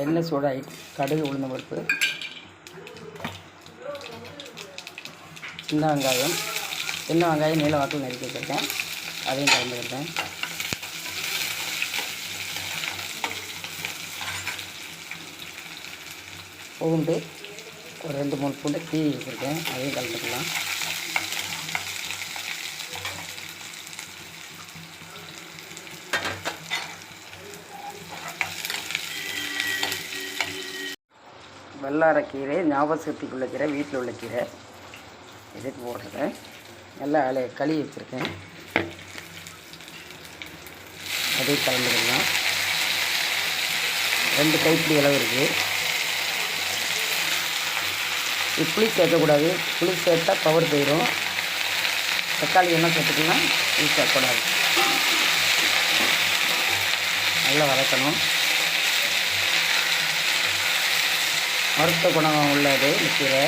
எண்ணெய் சூடாகி கடுகு உளுந்த பருப்பு சின்ன வெங்காயம் சின்ன வெங்காயம் நீல வாக்கில் நறுக்கி வச்சுருக்கேன். அதையும் கலந்துக்கிட்டேன். பூண்டு ஒரு ரெண்டு மூணு பூண்டு தீ வச்சுருக்கேன். அதையும் கலந்துக்கலாம். வல்லாரக்கீரை ஞாபக சக்திக்குள்ள கீரை வீட்டில் உள்ள கீரை. இதுக்கு போடுறத நல்லா அலை கழுவி வச்சுருக்கேன். அதே கலந்துக்கலாம். ரெண்டு கைப்பிடி அளவு இருக்குது புளி சேர்க்கக்கூடாது. புளி சேர்த்தா பவர் போயிடும். தக்காளி என்ன சேர்த்துக்கலாம் புளி சேர்க்கக்கூடாது. நல்லா வதக்கணும். மருத்துவ குணம் உள்ளது இந்த கீரை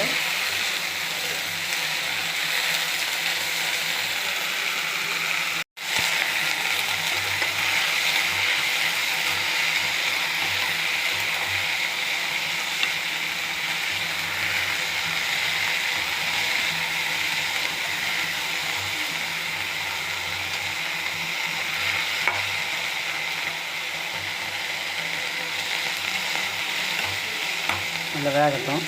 நல்லா வேகட்டும்.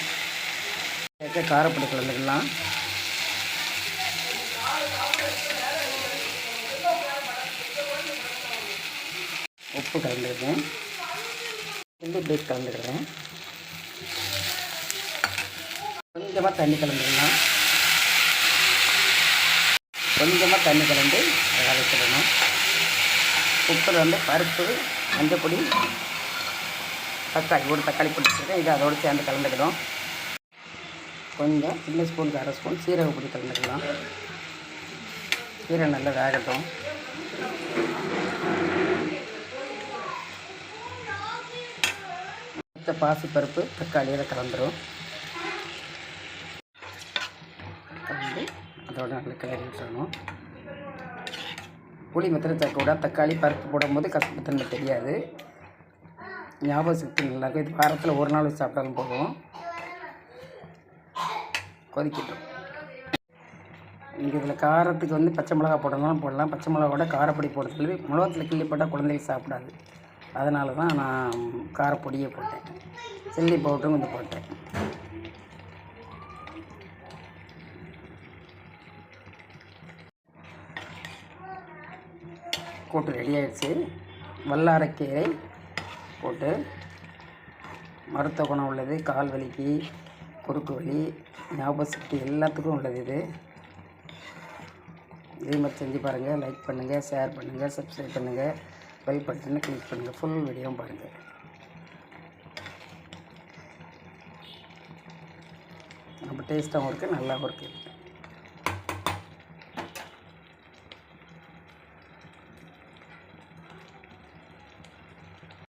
சேர்க்க காரப்பொடி கலந்துக்கலாம் உப்பு கலந்துருக்கேன் சில்லி பேஸ்ட் கலந்துக்கிறேன் கொஞ்சமாக தண்ணி கலந்துக்கலாம். கொஞ்சமாக தண்ணி கலந்து வேக வச்சிடணும். குக்கர் வந்து பருப்பு மஞ்சப்பொடி தக்காளி ஒரு தக்காளி பிடிச்சிருக்கேன் இது அதோடு சேர்ந்து கலந்துக்கிடும் கொஞ்சம் சின்ன ஸ்பூனுக்கு அரை ஸ்பூன் சீரக பொடி கலந்துக்கலாம். கீரை நல்லா வேகட்டும். மற்ற பாசிப்பருப்பு தக்காளியில் கலந்துடும் கலந்து அதோட நல்லா கிளறி விட்டுறணும். புளி மாத்திரம் சேர்க்க விட தக்காளி பருப்பு போடும்போது கசப்பு தன்மை தெரியாது. ஞாபக சக்தி நல்லாயிருக்கும் இது வாரத்தில் ஒரு நாள் வச்சு சாப்பிட்டாலும் போதும். கொதிக்கட்டும். இங்கே இதில் காரத்துக்கு வந்து பச்சை மிளகா போடணும் போடலாம். பச்சை மிளகாவோட காரப்பொடி போட சொல்லி மிளகத்தில் கிள்ளி போட்டால் குழந்தைகள் சாப்பிடாது. அதனால தான் நான் காரப்பொடியே போட்டேன். சில்லி பவுடரும் கொஞ்சம் போட்டேன். கூட்டு ரெடி ஆயிடுச்சு. வல்லாரக்கீரை போட்டு மருத்துவ குணம் உள்ளது கால் வலிக்கு குறுக்கு வலி ஞாபக சக்தி எல்லாத்துக்கும் உள்ளது இது. இதே மாதிரி செஞ்சு பாருங்கள் லைக் பண்ணுங்கள் ஷேர் பண்ணுங்கள் சப்ஸ்கிரைப் பண்ணுங்கள் பெல் பட்டனை கிளிக் பண்ணுங்கள் ஃபுல் வீடியோவும் பாருங்கள் ரொம்ப டேஸ்ட்டாகவும் இருக்குது நல்லாவும் இருக்குது